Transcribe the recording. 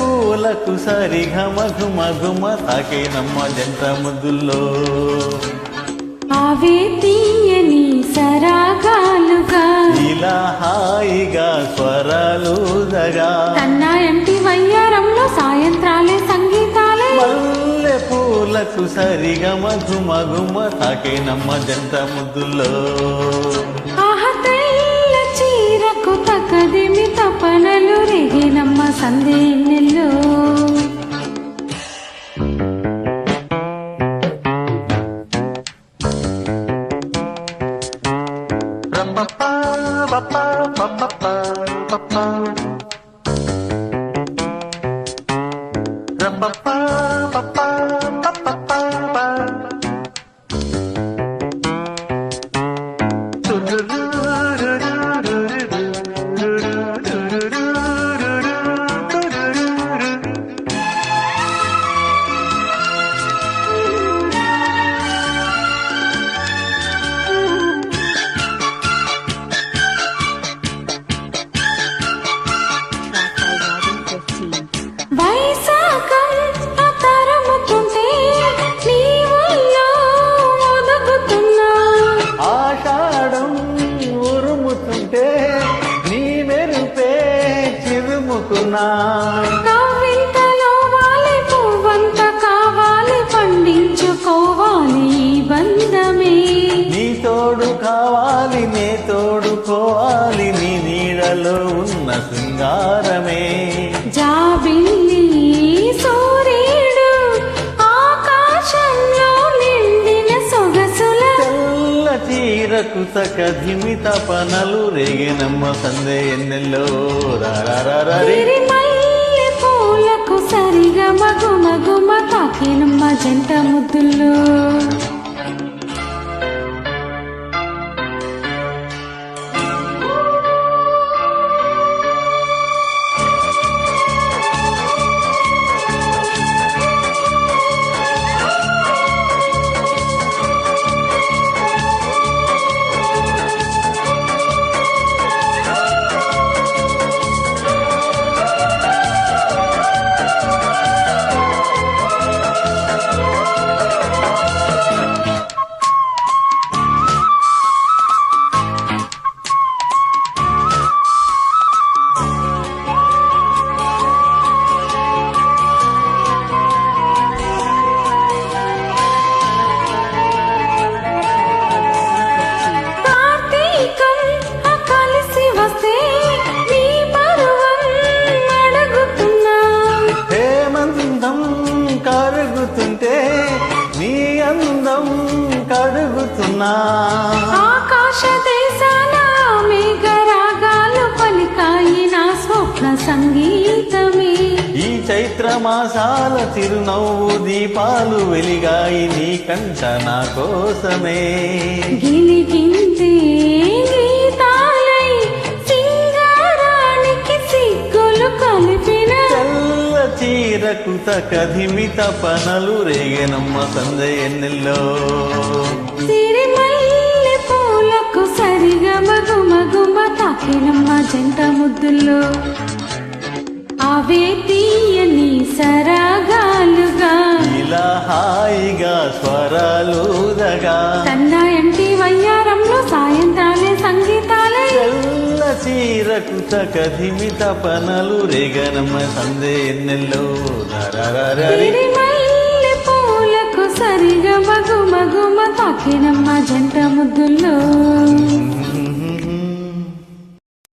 పూలకు సరి ఘమ ఘుమ ఘుమ తాకేనమ్మ జంట ముద్దుల్లో. అవే తీయని సరాగాలుగా. ఇలా హాయిగా స్వరాలుదగా కన్నాయంటి వయ్యారంలో సాయంత్రాలే సంగీతాలే. మల్లె పూలకు సరి ఘమ ఘుమ ఘుమ తాకేనమ్మ జంట ముద్దుల్లో. తకదిమి తపనలు రేగినమ్మ సందేన్నెల్లో. వైశాఖం వాలి పువ్వంత కావాలి పండించుకోవాలి బంధమే. నీ తోడు కావాలి నే తోడుకోవాలి నీ నీడలో ఉన్న శృంగారమే. చీరకు తకధిమి పనలు రేగినమ్మ సందే ఎన్నెల్లో పూలకు సరిగా మగు మగుమ తాకినమ్మ జంట ముద్దుల్లో. కడుగుతున్నా ఆకాశ దేశాల మేఘరాగాలు పలికాయి నా స్వప్న సంగీతమే. ఈ చైత్ర మాసాల చిరునవ్వు దీపాలు వెలిగాయి నీ కంట నా కోసమే. గిలిగింతే చీరకు తకధిమి తపనలు రేగెనమ్మ సందే ఎన్నెల్లో. సిరిమల్లె పూలకు సరిగా మగు మగుమ తాకినమ్మ జంట ముద్దుల్లో. అవే తీయని సరాగాలుగా ఇలా హాయిగా స్వరాలుదగా. కన్నాయంటి చీరకు తకధిమి తపనలు రేగనమ్మ సందే ఎన్నెల్లో పూలకు సరిగా మగు మగుమ తాకినమ్మ జంట ముద్దుల్లో.